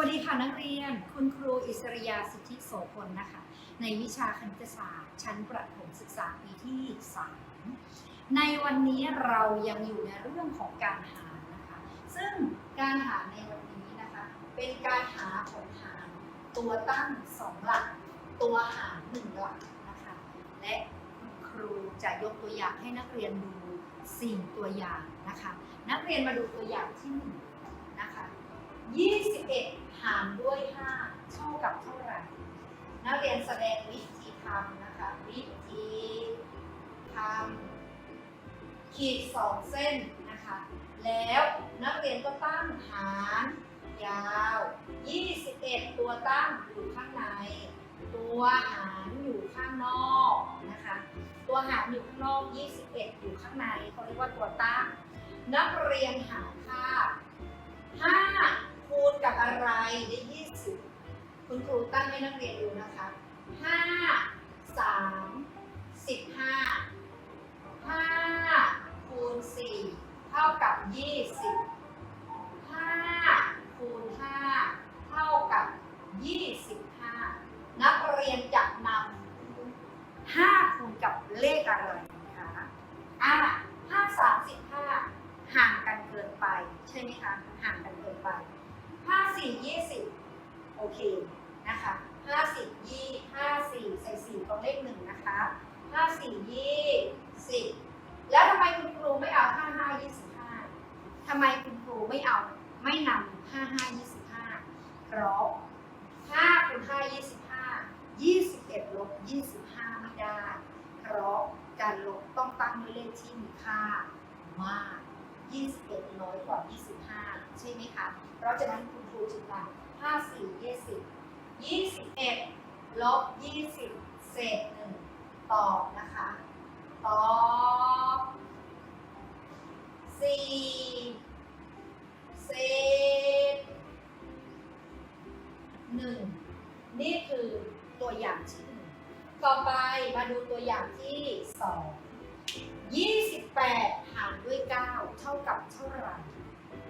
วัสดีค่ะนักเรียน คุณครูอิสริยาสิทธิโสพลนะคะ ในวิชาคณิตศาสตร์ ชั้นประถมศึกษาปีที่ 3 ในวันนี้เรายังอยู่ในเรื่องของการหารนะคะ ซึ่งการหารในวันนี้นะคะ เป็นการหาของหารตัวตั้งสองหลัก ตัวหารหนึ่งหลักนะคะ และคุณครูจะยกตัวอย่างให้นักเรียนดูสี่ตัวอย่างนะคะ นักเรียนมาดูตัวอย่างที่หนึ่งนะคะ 21 หารด้วย 5 เท่ากับเท่าไหร่ นักเรียนแสดงวิธีทำนะคะ วิธีทำขีดสองเส้นนะคะ แล้วนักเรียนก็ตั้งหารยาว 21 ตัวตั้งอยู่ข้างใน ตัวหารอยู่ข้างนอกนะคะ ตัวหารอยู่ข้างนอก 21 อยู่ข้างในเขาเรียกว่าตัวตั้ง นักเรียนหาค่า ให้นักเรียนดูนะคะ5 3 15 5คูณ4เท่ากับ20 5คูณ5เท่ากับ25นักเรียนจะนำ5คูณกับเลขอะไรคะอะ5 35ห่างกันเกินไป ใช่ไหมคะ ห่างกันเกินไป54 20โอเค นะคะ50 20 54ใส่4ตรงเลขหนึ่งนะคะ54 20แล้วทำไมคุณครูไม่เอา55 25ทำไมคุณครูไม่เอาไม่นำ55 25เพราะ5คูณ5 25 21ลบ25ไม่ได้ เพราะการลบต้องตั้งด้วยเลขที่มีค่ามาก21 น้อยกว่า 25 ใช่ไหมคะ เพราะฉะนั้นคุณครูจึงนำ54 20 21ลบ20 เศษ1ตอบนะคะ ตอบ4เศษ1นี่คือตัวอย่างที่หนึ่งต่อไปมาดูตัวอย่างที่ 2 28 หารด้วย 9 เท่ากับเท่าไหร่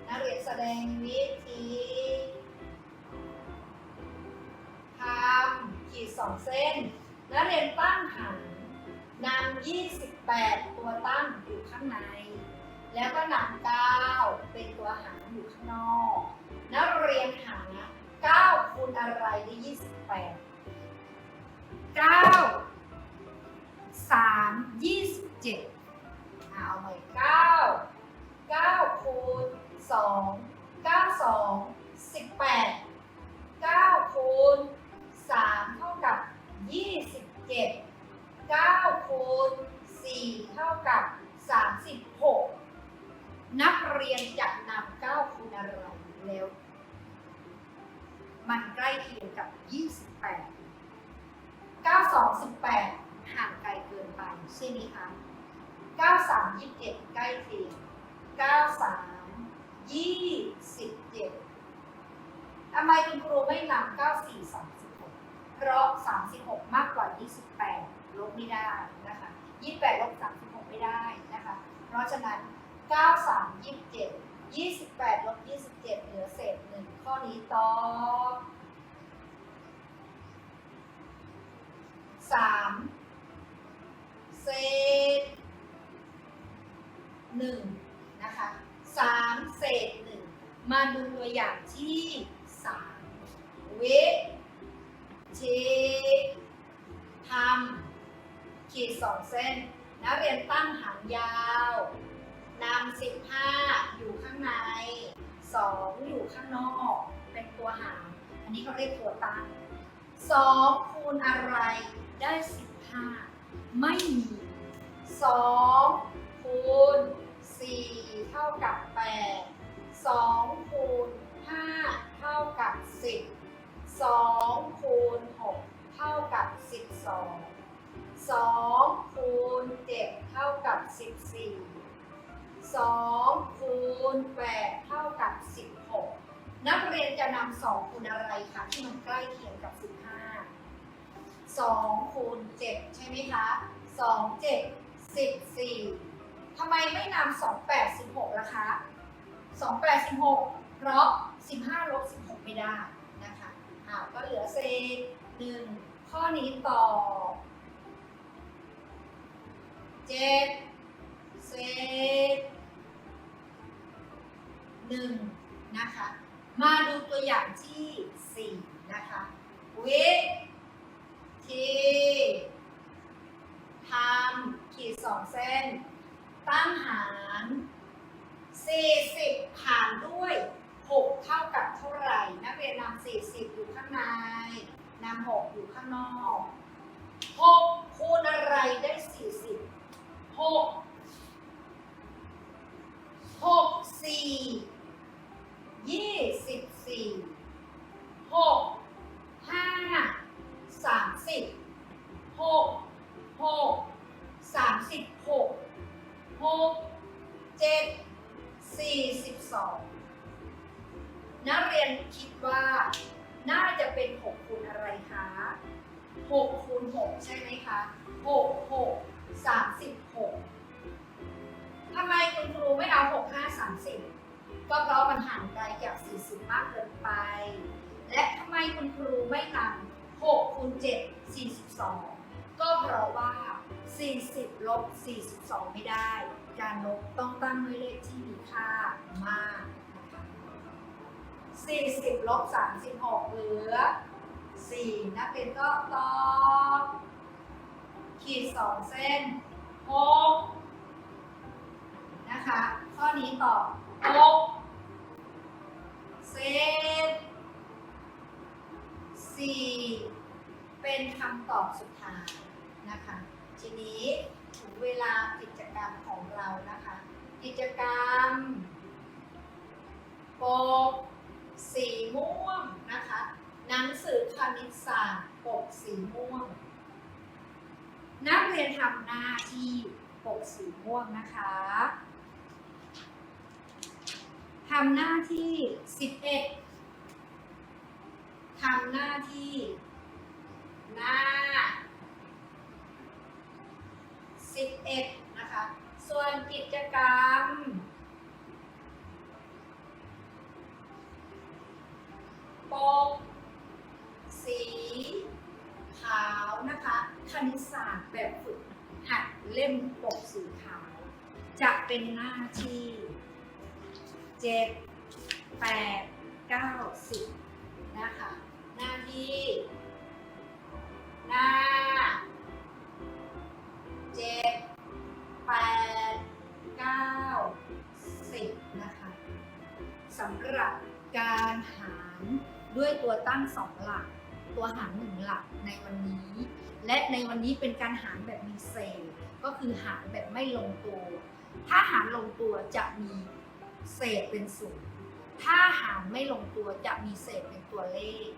นักเรียนแสดงวิธี ทำขีดสองเส้น นักเรียนตั้งหารนำ28 ตัวตั้งอยู่ข้างใน แล้วก็นำ9เป็นตัวหารอยู่ข้างนอก นักเรียนหา9คูณอะไรได้ 28 9 3 27เอาใหม่เก้าเก้าคูณสองเก้าสองสิบแปดเก้าคูณ เจ็ดเก้าคูณสี่เท่ากับสามสิบหกนักเรียนจะนำเก้าคูณอะไรแล้ว มันใกล้เคียงกับยี่สิบแปดเก้าสองสิบแปดห่างไกลเกินไปใช่ไหมคะ93 27ใกล้เคียง93 27ทำไมคุณครูไม่นำ94 36 เพราะ 36 มากกว่า 28 ลบไม่ได้นะคะ 28 ลบ 36 ไม่ได้นะคะ เพราะฉะนั้น 93 27 28 ลบ 27 เหลือเศษ 1 ข้อนี้ตอบ3เศษหนึ่งนะคะสามเศษหนึ่งมาดูตัวอย่างที่สา มวิธีทำขีดสองเส้น นักเรียนตั้งหางยาวนำสิบห้าอยู่ข้างในสองอยู่ข้างนอก เป็นตัวหารอันนี้เขาเรียกตัวตั้งสองคูณอะไรได้สิบห้าไม่มีสองคูณสี่เท่ากับแปดสองคูณ จะนำสองคูณอะไรคะที่มันใกล้เคียงกับสิบห้าสองคูณเจ็ดใช่ไหมคะสองเจ็ดสิบสี่ทำไมไม่นำสองแปดสิบหกล่ะคะสองแปดสิบหกเพราะสิบห้าลบสิบหกไม่ได้นะคะอ่าวก็เหลือเศษหนึ่งข้อนี้ตอบเจ็ดเศษหนึ่งนะคะ มาดูตัวอย่างที่สี่นะคะ วิธีทำขีดสองเส้น ตั้งหาร 40 หารด้วย 6 เท่ากับเท่าไหร่ นักเรียนนำ40 อยู่ข้างในนำ6อยู่ข้างนอก 6 คูณอะไรได้ 40 6 6 4 24 6 5 30 6 6 36 6 7 42นักเรียนคิดว่าน่าจะเป็น6คูณอะไรคะ6คูณ6ใช่ไหมคะ6 6 36ทำไมคุณครูไม่เอา6 5 30 ก็เพราะมันห่างไกลจาก 40 มากเกินไป และทำไมคุณครูไม่นำ6คูณ7 42 ก็เพราะว่า 40 ลบ 42 ไม่ได้ การลบต้องตั้งด้วยเลขที่มีค่ามากนะคะ40 ลบ 36 เหลือ 4 นักเรียนก็ตอบขีด 2 เส้น 6 นะคะ ข้อนี้ตอบ6เศษ4เป็นคำตอบสุดท้ายนะคะ ทีนี้ถึงเวลากิจกรรมของเรานะคะ กิจกรรมปกสีม่วงนะคะ หนังสือคณิตศาสตร์ปกสีม่วง นักเรียนทำหน้าที่ปกสีม่วงนะคะทำหน้าที่ 11ทำหน้าที่ หน้า 11 ส่วนกิจกรรม ปก สี ขาวนะคะ คณิตศาสตร์แบบฝึกหัดเล่มปกสีขาว จะเป็นหน้าที่7 8 9 10นะคะ หน้าที่ หน้าเจ็ด แปดเก้าสิบนะคะสำหรับการหารด้วยตัวตั้งสองหลัก ตัวหารหนึ่งหลักในวันนี้ และในวันนี้เป็นการหารแบบมีเศษก็คือหารแบบไม่ลงตัว ถ้าหารลงตัวจะมีเศษเป็นศูนย์ถ้าหารไม่ลงตัวจะมีเศษเป็นตัวเลข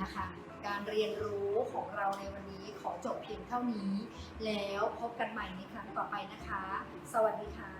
นะคะ การเรียนรู้ของเราในวันนี้ขอจบเพียงเท่านี้ แล้วพบกันใหม่ในครั้งต่อไปนะคะ สวัสดีค่ะ